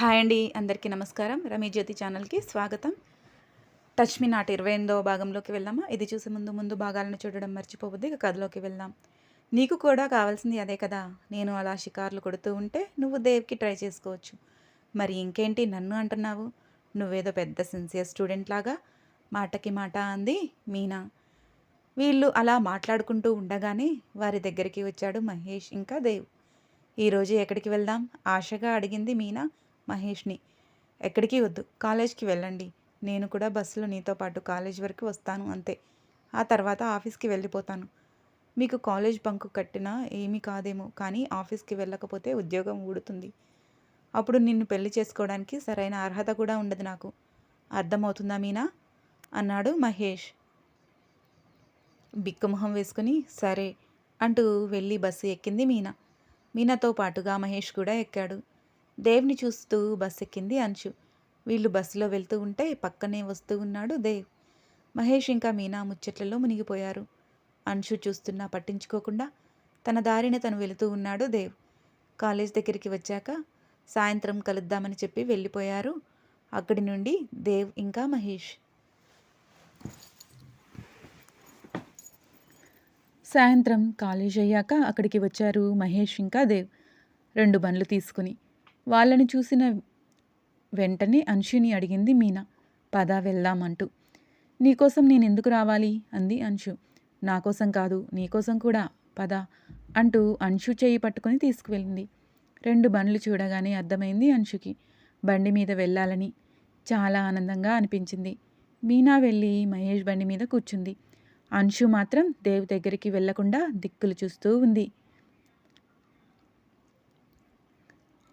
Hi అండి అందరికీ నమస్కారం. రమీ జ్యోతి ఛానల్కి స్వాగతం. టచ్ మీ నాట్ ఇరవై ఎనిమిదవ భాగంలోకి వెళ్దామా? ఇది చూసే ముందు ముందు భాగాలను చూడడం మర్చిపోవద్దు ఇక కథలోకి వెళ్దాం. నీకు కూడా కావాల్సింది అదే కదా? నేను అలా షికార్లు కొడుతూ ఉంటే నువ్వు దేవ్కి ట్రై చేసుకోవచ్చు. మరి ఇంకేంటి నన్ను అంటున్నావు? నువ్వేదో పెద్ద సిన్సియర్ స్టూడెంట్ లాగా? మాటకి మాట అంది మీనా. వీళ్ళు అలా మాట్లాడుకుంటూ ఉండగానే వారి దగ్గరికి వచ్చాడు మహేష్ ఇంకా దేవ్. ఈరోజు ఎక్కడికి వెళ్దాం? ఆశగా అడిగింది మీనా. మహేష్ని. ఎక్కడికి వద్దు కాలేజ్కి వెళ్ళండి. నేను కూడా బస్సులో నీతో పాటు కాలేజ్ వరకు వస్తాను అంతే. ఆ తర్వాత ఆఫీస్కి వెళ్ళిపోతాను. మీకు కాలేజ్ బంకు కట్టినా ఏమీ కాదేమో కానీ ఆఫీస్కి వెళ్ళకపోతే ఉద్యోగం ఊడుతుంది. అప్పుడు నిన్ను పెళ్ళి చేసుకోవడానికి సరైన అర్హత కూడా ఉండదు నాకు. అర్థమవుతుందా మీనా? అన్నాడు మహేష్. బిక్కమొహం వేసుకుని సరే అంటూ వెళ్ళి బస్సు ఎక్కింది మీనా. మీనాతో పాటుగా మహేష్ కూడా ఎక్కాడు. దేవ్ని చూస్తూ బస్సు ఎక్కింది అంశు. వీళ్ళు బస్సులో వెళ్తూ ఉంటే పక్కనే వస్తూ ఉన్నాడు దేవ్. మహేష్ ఇంకా మీనా ముచ్చట్లలో మునిగిపోయారు. అంశు చూస్తున్నా పట్టించుకోకుండా తన దారిన తను వెళుతూ ఉన్నాడు దేవ్. కాలేజ్ దగ్గరికి వచ్చాక సాయంత్రం కలుద్దామని చెప్పి వెళ్ళిపోయారు. అక్కడి నుండి దేవ్ ఇంకా మహేష్. సాయంత్రం కాలేజ్ అయ్యాక అక్కడికి వచ్చారు మహేష్ ఇంకా దేవ్. రెండు బండ్లు తీసుకుని వాళ్ళని చూసిన వెంటనే అంశుని అడిగింది మీనా. పద వెళ్దామంటూ. నీకోసం నేను ఎందుకు రావాలి? అంది అంశు. నా కోసం కాదు నీకోసం కూడా. పద అంటూ అంశు చేయి పట్టుకొని తీసుకువెళ్ళింది. రెండు బండ్లు చూడగానే అర్థమైంది అంశుకి. బండి మీద వెళ్ళాలని చాలా ఆనందంగా అనిపించింది. మీనా వెళ్ళి మహేష్ బండి మీద కూర్చుంది. అంశు మాత్రం దేవ్ దగ్గరికి వెళ్ళకుండా దిక్కులు చూస్తూ ఉంది.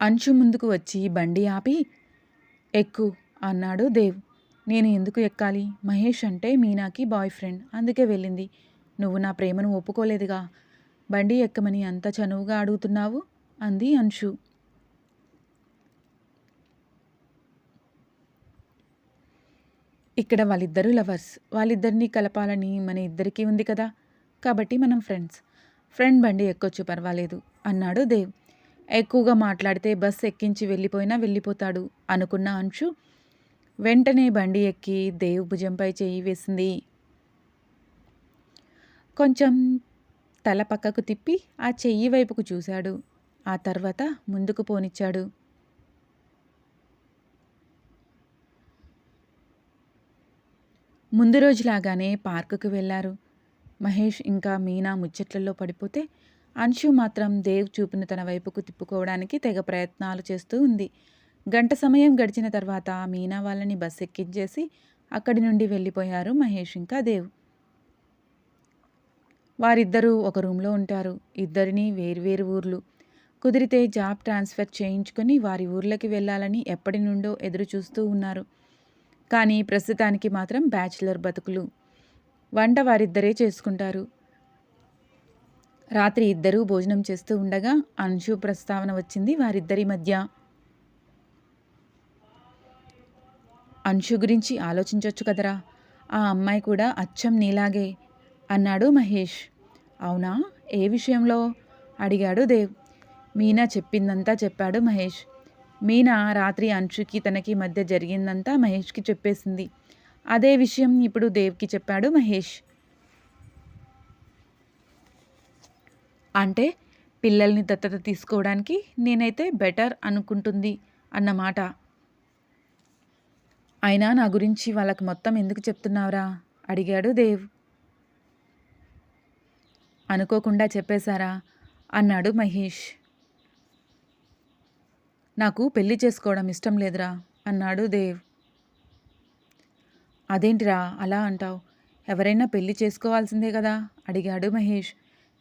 అంచు ముందుకు వచ్చి బండి ఆపి ఎక్కు అన్నాడు దేవ్. నేను ఎందుకు ఎక్కాలి? మహేష్ అంటే మీనాకి బాయ్ ఫ్రెండ్. అందుకే వెళ్ళింది. నువ్వు నా ప్రేమను ఒప్పుకోలేదుగా. బండి ఎక్కమని అంత చనువుగా అడుగుతున్నావు? అంది అంశు ఇక్కడ వాళ్ళిద్దరూ లవర్స్. వాళ్ళిద్దరినీ కలపాలని మన ఇద్దరికీ ఉంది కదా. కాబట్టి మనం ఫ్రెండ్స్. ఫ్రెండ్ బండి ఎక్కొచ్చు పర్వాలేదు అన్నాడు దేవ్. ఎక్కువగా మాట్లాడితే బస్ ఎక్కించి వెళ్ళిపోయినా వెళ్ళిపోతాడు అనుకున్న అంశు వెంటనే బండి ఎక్కి దేవ్ భుజంపై చేయి వేసింది. కొంచెం తల పక్కకు తిప్పి ఆ చెయ్యి వైపుకు చూశాడు. ఆ తర్వాత ముందుకు పోనిచ్చాడు. ముందు రోజులాగానే పార్కుకు వెళ్ళారు మహేష్ ఇంకా మీనా ముచ్చట్లలో పడిపోతే అంశు మాత్రం దేవ్ చూపును తన వైపుకు తిప్పుకోవడానికి తెగ ప్రయత్నాలు చేస్తూ ఉంది. గంట సమయం గడిచిన తర్వాత మీనా వాళ్ళని బస్ ఎక్కించేసి అక్కడి నుండి వెళ్ళిపోయారు మహేష్ ఇంకా దేవ్. వారిద్దరూ ఒక రూమ్లో ఉంటారు. ఇద్దరిని వేర్వేరు ఊర్లు. కుదిరితే జాబ్ ట్రాన్స్ఫర్ చేయించుకొని వారి ఊర్లకి వెళ్ళాలని ఎప్పటి నుండో ఎదురు చూస్తూ ఉన్నారు. కానీ ప్రస్తుతానికి మాత్రం బ్యాచిలర్ బతుకులు. వంట వారిద్దరే చేసుకుంటారు. రాత్రి ఇద్దరూ భోజనం చేస్తూ ఉండగా అంశు ప్రస్తావన వచ్చింది వారిద్దరి మధ్య. అంశు గురించి ఆలోచించవచ్చు కదరా. ఆ అమ్మాయి కూడా అచ్చం నీలాగే అన్నాడు మహేష్. అవునా? ఏ విషయంలో? అడిగాడు దేవ్. మీనా చెప్పిందంతా చెప్పాడు మహేష్. మీనా రాత్రి అంశుకి తనకి మధ్య జరిగిందంతా మహేష్కి చెప్పేసింది. అదే విషయం ఇప్పుడు దేవ్కి చెప్పాడు మహేష్. అంటే పిల్లల్ని దత్తత తీసుకోవడానికి నేనైతే బెటర్ అనుకుంటుంది అన్నమాట అయినా నా గురించి వాళ్ళకి మొత్తం ఎందుకు చెప్తున్నావురా? అడిగాడు దేవ్. అనుకోకుండా చెప్పేశారా? అన్నాడు మహేష్. నాకు పెళ్ళి చేసుకోవడం ఇష్టం లేదురా అన్నాడు దేవ్. అదేంటిరా అలా అంటావు? ఎవరైనా పెళ్ళి చేసుకోవాల్సిందే కదా అడిగాడు మహేష్.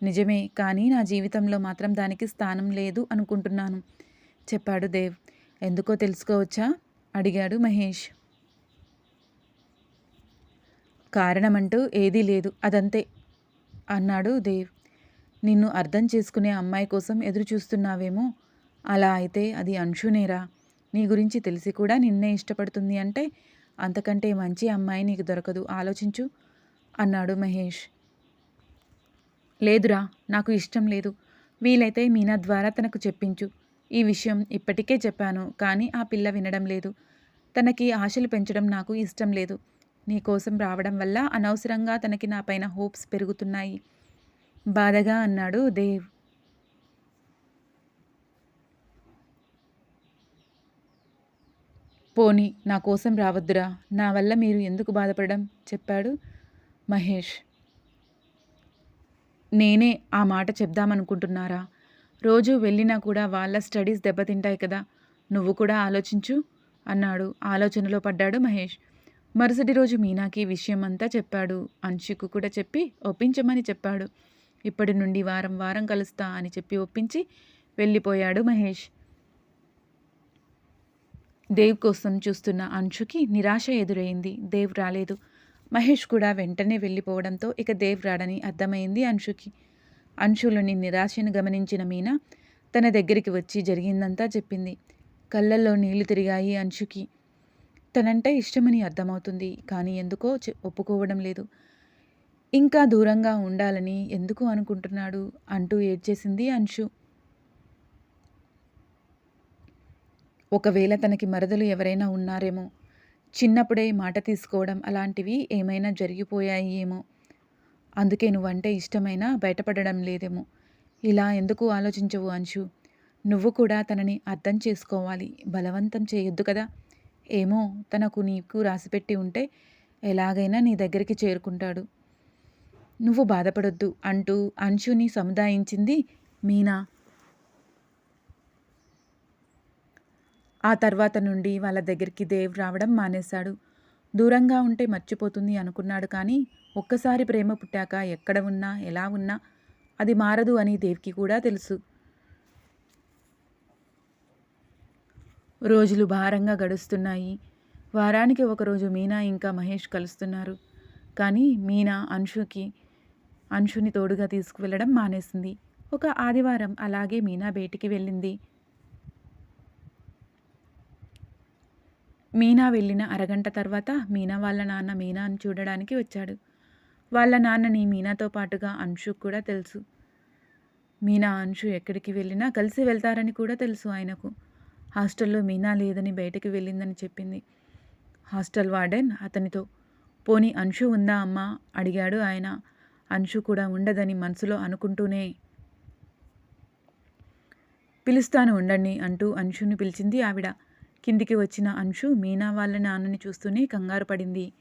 నిజమే కానీ నా జీవితంలో మాత్రం దానికి స్థానం లేదు అనుకుంటున్నాను చెప్పాడు దేవ్. ఎందుకో తెలుసుకోవచ్చా? అడిగాడు మహేష్. కారణమంటూ ఏదీ లేదు అదంతే అన్నాడు దేవ్. నిన్ను అర్థం చేసుకునే అమ్మాయి కోసం ఎదురు చూస్తున్నావేమో అలా అయితే అది అంశునేరా. నీ గురించి తెలిసి కూడా నిన్నే ఇష్టపడుతుంది అంటే అంతకంటే మంచి అమ్మాయి నీకు దొరకదు ఆలోచించు అన్నాడు మహేష్. లేదురా నాకు ఇష్టం లేదు. వీలైతే మీనా ద్వారా తనకు చెప్పించు. ఈ విషయం ఇప్పటికే చెప్పాను కానీ ఆ పిల్ల వినడం లేదు. తనకి ఆశలు పెంచడం నాకు ఇష్టం లేదు. నీ కోసం రావడం వల్ల అనవసరంగా తనకి నా పైన హోప్స్ పెరుగుతున్నాయి. బాధగా అన్నాడు దేవ్. పోని నా కోసం రావద్దురా. నా వల్ల మీరు ఎందుకు బాధపడడం? చెప్పాడు మహేష్. నేనే ఆ మాట చెప్దామనుకుంటున్నారా? రోజు వెళ్ళినా కూడా వాళ్ళ స్టడీస్ దెబ్బతింటాయి కదా నువ్వు కూడా ఆలోచించు అన్నాడు. ఆలోచనలో పడ్డాడు మహేష్. మరుసటి రోజు మీనాకి విషయం అంతా చెప్పాడు. అంశుకు కూడా చెప్పి ఒప్పించమని చెప్పాడు. ఇప్పటి నుండి వారం వారం కలుస్తా అని చెప్పి ఒప్పించి వెళ్ళిపోయాడు మహేష్. దేవ్ కోసం చూస్తున్న అంశుకి నిరాశ ఎదురైంది. దేవ్ రాలేదు. మహేష్ కూడా వెంటనే వెళ్ళిపోవడంతో ఇక దేవ్ రాడని అర్థమైంది అంశుకి. అంశులోని నిరాశను గమనించిన మీనా తన దగ్గరికి వచ్చి జరిగిందంతా చెప్పింది. కళ్ళల్లో నీళ్ళు తిరిగాయి అంశుకి. తనంటే ఇష్టమని అర్థమవుతుంది కానీ ఎందుకో ఒప్పుకోవడం లేదు. ఇంకా దూరంగా ఉండాలని ఎందుకు అనుకుంటున్నాడు అంటూ ఏడ్చేసింది అంశు. ఒకవేళ తనకి మరదలు ఎవరైనా ఉన్నారేమో చిన్నప్పుడే మాట తీసుకోవడం అలాంటివి ఏమైనా జరిగిపోయాయి ఏమో. అందుకే నువ్వంటే ఇష్టమైనా బయటపడడం లేదేమో. ఇలా ఎందుకు ఆలోచించవు అంశు? నువ్వు కూడా తనని అర్థం చేసుకోవాలి. బలవంతం చేయొద్దు కదా. ఏమో తనకు నీకు రాసిపెట్టి ఉంటే ఎలాగైనా నీ దగ్గరికి చేరుకుంటాడు. నువ్వు బాధపడొద్దు అంటూ అంశుని సముదాయించింది మీనా. ఆ తర్వాత నుండి వాళ్ళ దగ్గరికి దేవ్ రావడం మానేశాడు. దూరంగా ఉంటే మర్చిపోతుంది అనుకున్నాడు కానీ ఒక్కసారి ప్రేమ పుట్టాక ఎక్కడ ఉన్నా ఎలా ఉన్నా అది మారదు అని దేవ్కి కూడా తెలుసు. రోజులు భారంగా గడుస్తున్నాయి. వారానికి ఒకరోజు మీనా ఇంకా మహేష్ కలుస్తున్నారు. కానీ మీనా అంశుకి అంశుని తోడుగా తీసుకువెళ్ళడం మానేసింది. ఒక ఆదివారం అలాగే మీనా బయటికి వెళ్ళింది. మీనా వెళ్ళిన అరగంట తర్వాత మీనా వాళ్ళ నాన్న మీనాను చూడడానికి వచ్చాడు. వాళ్ళ నాన్నని మీనాతో పాటుగా అంశు కూడా తెలుసు. మీనా అంశు ఎక్కడికి వెళ్ళినా కలిసి వెళ్తారని కూడా తెలుసు ఆయనకు. హాస్టల్లో మీనా లేదని బయటకు వెళ్ళిందని చెప్పింది. హాస్టల్ వార్డెన్ అతనితో పోనీ అంశు ఉందా అమ్మా? అడిగాడు ఆయన. అంశు కూడా ఉండదని మనసులో అనుకుంటూనే పిలుస్తాను ఉండండి అంటూ అంశుని పిలిచింది ఆవిడ. కిందికి వచ్చిన అంశు మీనా వాళ్ళ నాన్నని చూస్తూనే కంగారు పడింది.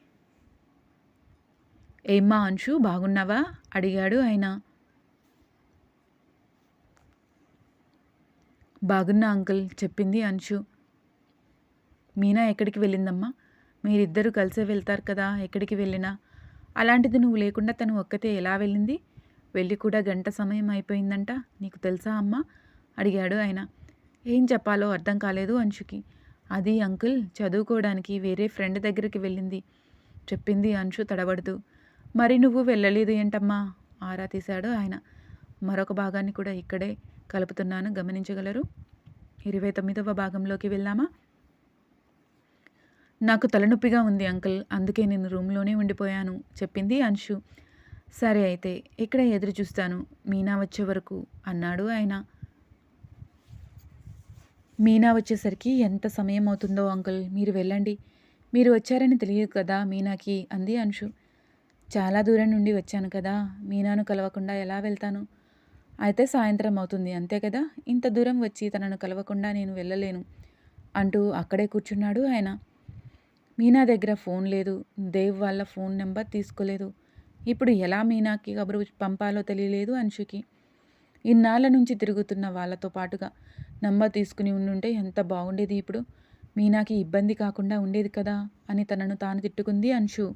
ఏమ్మా అంశు బాగున్నావా? అడిగాడు ఆయన. బాగున్నా అంకుల్ చెప్పింది అంశు. మీనా ఎక్కడికి వెళ్ళిందమ్మా? మీరిద్దరూ కలిసే వెళ్తారు కదా ఎక్కడికి వెళ్ళినా? అలాంటిది నువ్వు లేకుండా తను ఒక్కతే ఎలా వెళ్ళింది? వెళ్ళి కూడా గంట సమయం అయిపోయిందంట నీకు తెలుసా అమ్మా? అడిగాడు ఆయన. ఏం చెప్పాలో అర్థం కాలేదు అంశుకి. అది అంకుల్ చదువుకోవడానికి వేరే ఫ్రెండ్ దగ్గరికి వెళ్ళింది. చెప్పింది అంశు తడబడుతూ మరి నువ్వు వెళ్ళలేదు ఏంటమ్మా? ఆరా తీశాడు ఆయన. మరొక భాగాన్ని కూడా ఇక్కడే కలుపుతున్నాను. గమనించగలరు? ఇరవై తొమ్మిదవ భాగంలోకి వెళ్దామా? నాకు తలనొప్పిగా ఉంది అంకుల్. అందుకే నేను రూమ్లోనే ఉండిపోయాను చెప్పింది అంశు. సరే అయితే ఇక్కడ ఎదురు చూస్తాను. మీనా వచ్చే వరకు అన్నాడు ఆయన. మీనా వచ్చేసరికి ఎంత సమయం అవుతుందో అంకుల్ మీరు వెళ్ళండి. మీరు వచ్చారని తెలియదు కదా మీనాకి అంది అంశు. చాలా దూరం నుండి వచ్చాను కదా మీనాను కలవకుండా ఎలా వెళ్తాను? అయితే సాయంత్రం అవుతుంది అంతే కదా? ఇంత దూరం వచ్చి తనను కలవకుండా నేను వెళ్ళలేను అంటూ అక్కడే కూర్చున్నాడు ఆయన. మీనా దగ్గర ఫోన్ లేదు దేవ్ వాళ్ళ ఫోన్ నెంబర్ తీసుకోలేదు. ఇప్పుడు ఎలా మీనాకి కబురు పంపాలో తెలియలేదు అంశుకి. ఇన్నాళ్ళ నుంచి తిరుగుతున్న వాళ్ళతో పాటుగా నంబర్ తీసుకుని ఉండుంటే ఎంత బాగుండేది ఇప్పుడు? మీనాకి ఇబ్బంది కాకుండా ఉండేది కదా? అని తనను తాను తిట్టుకుంది అంశు.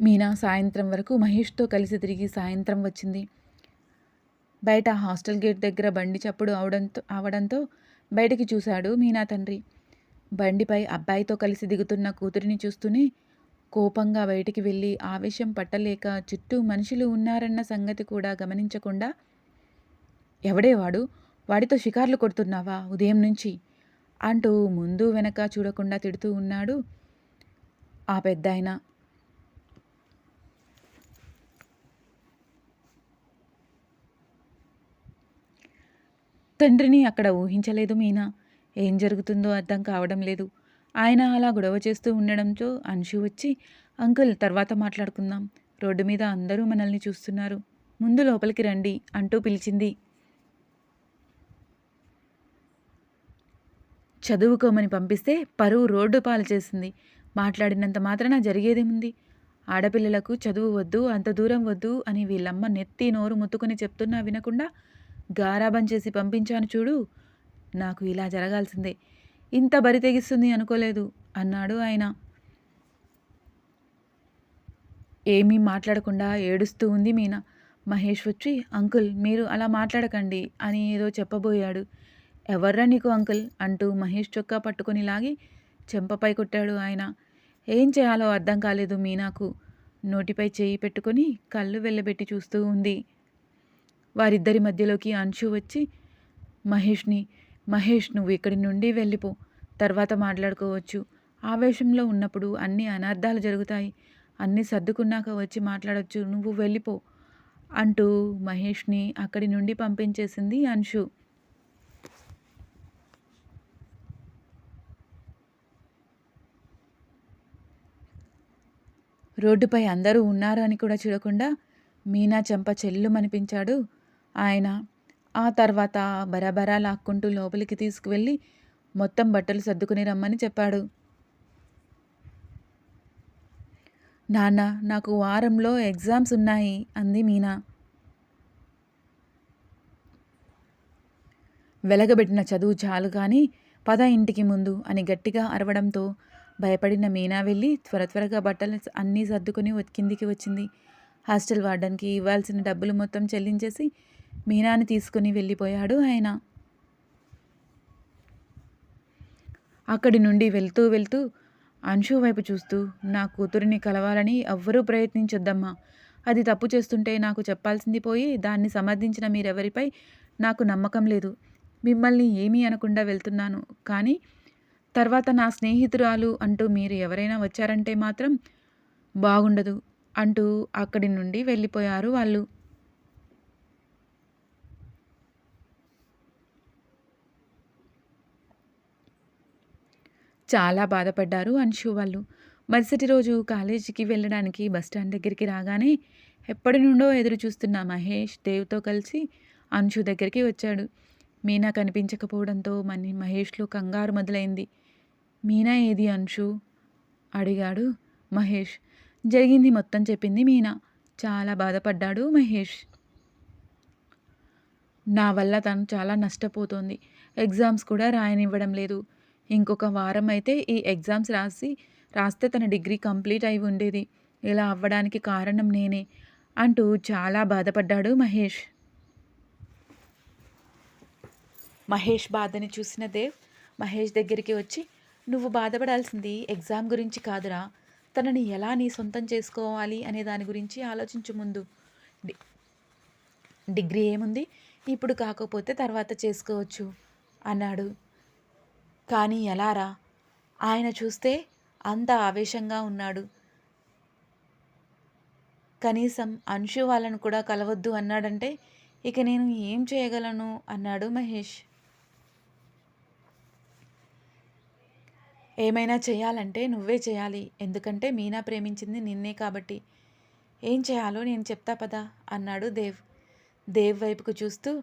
మీనా సాయంత్రం వరకు మహేష్తో కలిసి తిరిగి సాయంత్రం వచ్చింది. బయట హాస్టల్ గేట్ దగ్గర బండి చప్పుడు అవడంతో అవడంతో బయటికి చూశాడు మీనా తండ్రి. బండిపై అబ్బాయితో కలిసి దిగుతున్న కూతురిని చూస్తూనే కోపంగా బయటికి వెళ్ళి ఆవేశం పట్టలేక చుట్టూ మనుషులు ఉన్నారన్న సంగతి కూడా గమనించకుండా ఎవడేవాడు వాడితో షికార్లు కొడుతున్నావా ఉదయం నుంచి? అంటూ ముందు వెనక చూడకుండా తిడుతూ ఉన్నాడు ఆ పెద్ద తండ్రిని అక్కడ ఊహించలేదు మీనా. ఏం జరుగుతుందో అర్థం కావడం లేదు. ఆయన అలా గొడవ చేస్తూ ఉండడంతో అంశు వచ్చి అంకుల్ తర్వాత మాట్లాడుకుందాం. రోడ్డు మీద అందరూ మనల్ని చూస్తున్నారు. ముందు లోపలికి రండి అంటూ పిలిచింది. చదువుకోమని పంపిస్తే పరువు రోడ్డు పాలు చేసింది. మాట్లాడినంత మాత్రాన జరిగేదేముంది? ఆడపిల్లలకు చదువు వద్దు అంత దూరం వద్దు అని వీళ్ళమ్మ నెత్తి నోరు ముత్తుకొని చెప్తున్నా వినకుండా గారాబం చేసి పంపించాను చూడు నాకు ఇలా జరగాల్సిందే. ఇంత బరి తెగిస్తుంది అనుకోలేదు అన్నాడు ఆయన. ఏమీ మాట్లాడకుండా ఏడుస్తూ ఉంది మీనా. మహేష్ వచ్చి అంకుల్ మీరు అలా మాట్లాడకండి అని ఏదో చెప్పబోయాడు. ఎవర్రా నీకు అంకుల్? అంటూ మహేష్ చొక్కా పట్టుకొని లాగి చెంపపై కొట్టాడు ఆయన. ఏం చేయాలో అర్థం కాలేదు మీనాకు. నోటిపై చేయి పెట్టుకొని కళ్ళు వెళ్ళబెట్టి చూస్తూ ఉంది. వారిద్దరి మధ్యలోకి అంశు వచ్చి మహేష్ని మహేష్ నువ్వు ఇక్కడి నుండి వెళ్ళిపో. తర్వాత మాట్లాడుకోవచ్చు. ఆవేశంలో ఉన్నప్పుడు అన్ని అనర్థాలు జరుగుతాయి. అన్నీ సర్దుకున్నాక వచ్చి మాట్లాడొచ్చు. నువ్వు వెళ్ళిపో అంటూ మహేష్ని అక్కడి నుండి పంపించేసింది అంశు. రోడ్డుపై అందరూ ఉన్నారు అని కూడా చూడకుండా మీనా చెంప చెల్లుమనిపించాడు. ఆయన ఆ తర్వాత బరాబరా లాక్కుంటూ లోపలికి తీసుకువెళ్ళి మొత్తం బట్టలు సర్దుకుని రమ్మని చెప్పాడు. నాన్న నాకు వారంలో ఎగ్జామ్స్ ఉన్నాయి అంది మీనా. వెలగబెట్టిన చదువు చాలు కానీ పద ఇంటికి ముందు అని గట్టిగా అరవడంతో భయపడిన మీనా వెళ్ళి త్వర త్వరగా బట్టలు అన్నీ సర్దుకొని కిందికి వచ్చింది. హాస్టల్ వార్డన్కి ఇవ్వాల్సిన డబ్బులు మొత్తం చెల్లించేసి మీనాని తీసుకుని వెళ్ళిపోయాడు ఆయన. అక్కడి నుండి వెళ్తూ వెళ్తూ అంశు వైపు చూస్తూ నా కూతురిని కలవాలని ఎవ్వరూ ప్రయత్నించొద్దమ్మా. అది తప్పు చేస్తుంటే నాకు చెప్పాల్సింది పోయి దాన్ని సమర్థించిన మీరెవరిపై నాకు నమ్మకం లేదు. మిమ్మల్ని ఏమీ అనకుండా వెళ్తున్నాను. కానీ తర్వాత నా స్నేహితురాలు అంటూ మీరు ఎవరైనా వచ్చారంటే మాత్రం బాగుండదు అంటూ అక్కడి నుండి వెళ్ళిపోయారు వాళ్ళు. చాలా బాధపడ్డారు అన్షు వాళ్ళు. మరుసటి రోజు కాలేజీకి వెళ్ళడానికి బస్టాండ్ దగ్గరికి రాగానే ఎప్పటి నుండో ఎదురు చూస్తున్న మహేష్ దేవ్తో కలిసి అంశు దగ్గరికి వచ్చాడు. మీనా కనిపించకపోవడంతో మని మహేష్లో కంగారు మొదలైంది. మీనా ఏది అంశు? అడిగాడు మహేష్. జరిగింది మొత్తం చెప్పింది మీనా. చాలా బాధపడ్డాడు మహేష్. నా వల్ల తను చాలా నష్టపోతోంది. ఎగ్జామ్స్ కూడా రాయనివ్వడం లేదు. ఇంకొక వారం అయితే ఈ ఎగ్జామ్స్ రాసి రాస్తే తన డిగ్రీ కంప్లీట్ అయి ఉండేది. ఇలా అవ్వడానికి కారణం నేనే అంటూ చాలా బాధపడ్డాడు మహేష్. మహేష్ బాధని చూసిన దేవ్ మహేష్ దగ్గరికి వచ్చి నువ్వు బాధపడాల్సింది ఎగ్జామ్ గురించి కాదురా. తనని ఎలా నీ సొంతం చేసుకోవాలి అనే దాని గురించి ఆలోచించు ముందు. డిగ్రీ ఏముంది? ఇప్పుడు కాకపోతే తర్వాత చేసుకోవచ్చు అన్నాడు. కానీ ఎలారా? ఆయన చూస్తే అంత ఆవేశంగా ఉన్నాడు. కనీసం అంశు వాళ్ళను కూడా కలవద్దు అన్నాడంటే ఇక నేను ఏం చేయగలను? అన్నాడు మహేష్. ఏమైనా చేయాలంటే నువ్వే చేయాలి. ఎందుకంటే మీనా ప్రేమించింది నిన్నే కాబట్టి. ఏం చేయాలో నేను చెప్తా పదా అన్నాడు దేవ్. దేవ్ వైపుకు చూస్తూ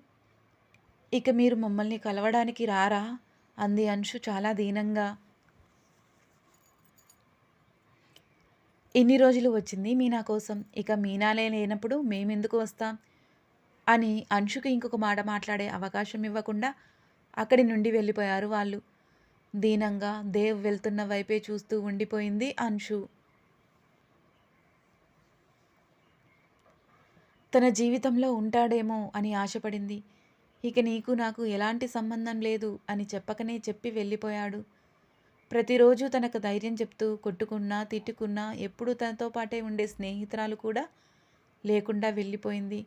ఇక మీరు మమ్మల్ని కలవడానికి రారా? అంది అంశు చాలా దీనంగా. ఇన్ని రోజులు వచ్చింది మీనా కోసం. ఇక మీనాలే లేనప్పుడు మేమెందుకు వస్తాం? అని అంశుకి ఇంకొక మాట మాట్లాడే అవకాశం ఇవ్వకుండా అక్కడి నుండి వెళ్ళిపోయారు వాళ్ళు. దీనంగా దేవ్ వెళ్తున్న వైపే చూస్తూ ఉండిపోయింది అంశు. తన జీవితంలో ఉంటాడేమో అని ఆశపడింది. ఇక నీకు నాకు ఎలాంటి సంబంధం లేదు అని చెప్పకనే చెప్పి వెళ్ళిపోయాడు. ప్రతిరోజు తనకు ధైర్యం చెప్తూ కొట్టుకున్నా తిట్టుకున్నా ఎప్పుడూ తనతో పాటే ఉండే స్నేహితురాలు కూడా లేకుండా వెళ్ళిపోయింది.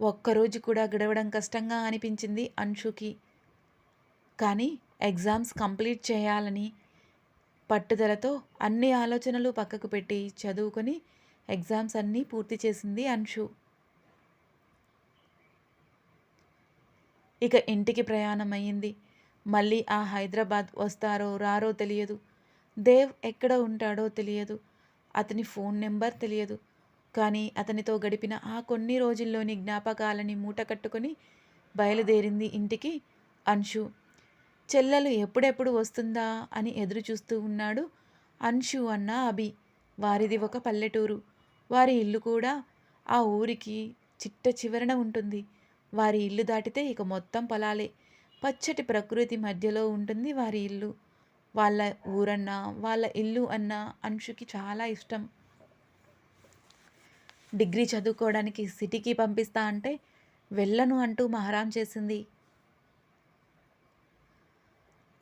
ఒక్కరోజు కూడా గడవడం కష్టంగా అనిపించింది అంశుకి. కానీ ఎగ్జామ్స్ కంప్లీట్ చేయాలని పట్టుదలతో అన్ని ఆలోచనలు పక్కకు పెట్టి చదువుకొని ఎగ్జామ్స్ అన్నీ పూర్తి చేసింది అన్షు ఇక ఇంటికి ప్రయాణం అయ్యింది. మళ్ళీ ఆ హైదరాబాద్ వస్తారో రారో తెలియదు. దేవ్ ఎక్కడ ఉంటాడో తెలియదు. అతని ఫోన్ నెంబర్ తెలియదు. కానీ అతనితో గడిపిన ఆ కొన్ని రోజుల్లోని జ్ఞాపకాలని మూట కట్టుకొని బయలుదేరింది ఇంటికి అన్షు చెల్లెలు ఎప్పుడెప్పుడు వస్తుందా అని ఎదురు చూస్తూ ఉన్నాడు అన్షు అన్న అభి. వారిది ఒక పల్లెటూరు. వారి ఇల్లు కూడా ఆ ఊరికి చిట్ట చివరన ఉంటుంది. వారి ఇల్లు దాటితే ఇక మొత్తం పొలాలే. పచ్చటి ప్రకృతి మధ్యలో ఉంటుంది వారి ఇల్లు. వాళ్ళ ఊరన్నా వాళ్ళ ఇల్లు అన్న అంశుకి చాలా ఇష్టం. డిగ్రీ చదువుకోవడానికి సిటీకి పంపిస్తా అంటే వెళ్ళను అంటూ మహారాం చేసింది.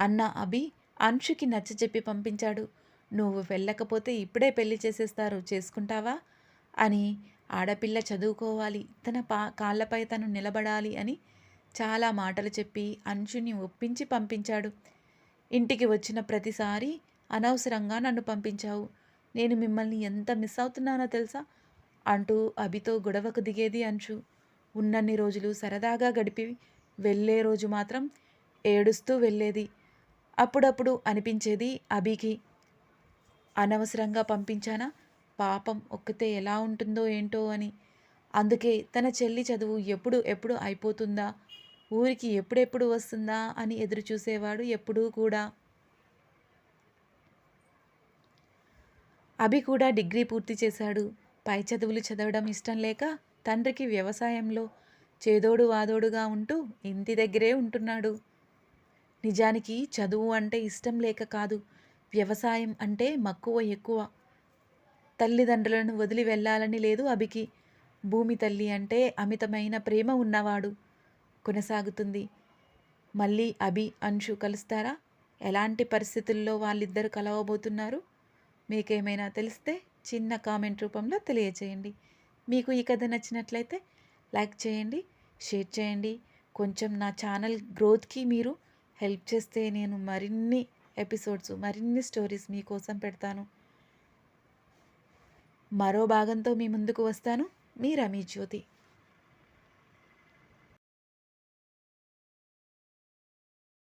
అన్న అభి అంశుకి నచ్చ చెప్పి పంపించాడు. నువ్వు వెళ్ళకపోతే ఇప్పుడే పెళ్ళి చేసేస్తారు చేసుకుంటావా? అని ఆడపిల్ల చదువుకోవాలి తన పా కాళ్ళపై తను నిలబడాలి అని చాలా మాటలు చెప్పి అంశుని ఒప్పించి పంపించాడు. ఇంటికి వచ్చిన ప్రతిసారి అనవసరంగా నన్ను పంపించావు. నేను మిమ్మల్ని ఎంత మిస్ అవుతున్నానో తెలుసా? అంటూ అభితో గొడవకు దిగేది అంచు ఉన్నన్ని రోజులు సరదాగా గడిపి వెళ్ళే రోజు మాత్రం ఏడుస్తూ వెళ్ళేది. అప్పుడప్పుడు అనిపించేది అభికి. అనవసరంగా పంపించానా? పాపం ఒక్కతే ఎలా ఉంటుందో ఏంటో అని. అందుకే తన చెల్లి చదువు ఎప్పుడు ఎప్పుడు అయిపోతుందా? ఊరికి ఎప్పుడెప్పుడు వస్తుందా అని ఎదురు చూసేవాడు ఎప్పుడూ కూడా. అభి కూడా డిగ్రీ పూర్తి చేశాడు. పై చదువులు చదవడం ఇష్టం లేక తండ్రికి వ్యవసాయంలో చేదోడు వాదోడుగా ఉంటూ ఇంటి దగ్గరే ఉంటున్నాడు. నిజానికి చదువు అంటే ఇష్టం లేక కాదు వ్యవసాయం అంటే మక్కువ ఎక్కువ. తల్లిదండ్రులను వదిలి వెళ్ళాలని లేదు అభికి. భూమి తల్లి అంటే అమితమైన ప్రేమ ఉన్నవాడు కొనసాగుతుంది. మళ్ళీ అభి అంశు కలుస్తారా? ఎలాంటి పరిస్థితుల్లో వాళ్ళిద్దరు కలవబోతున్నారు? మీకేమైనా తెలిస్తే చిన్న కామెంట్ రూపంలో తెలియచేయండి. మీకు ఈ కథ నచ్చినట్లయితే లైక్ చేయండి షేర్ చేయండి. కొంచెం నా ఛానల్ గ్రోత్కి మీరు హెల్ప్ చేస్తే నేను మరిన్ని ఎపిసోడ్స్ మరిన్ని స్టోరీస్ మీకోసం పెడతాను. మరో భాగంతో మీ ముందుకు వస్తాను. మీ రమీ జ్యోతి.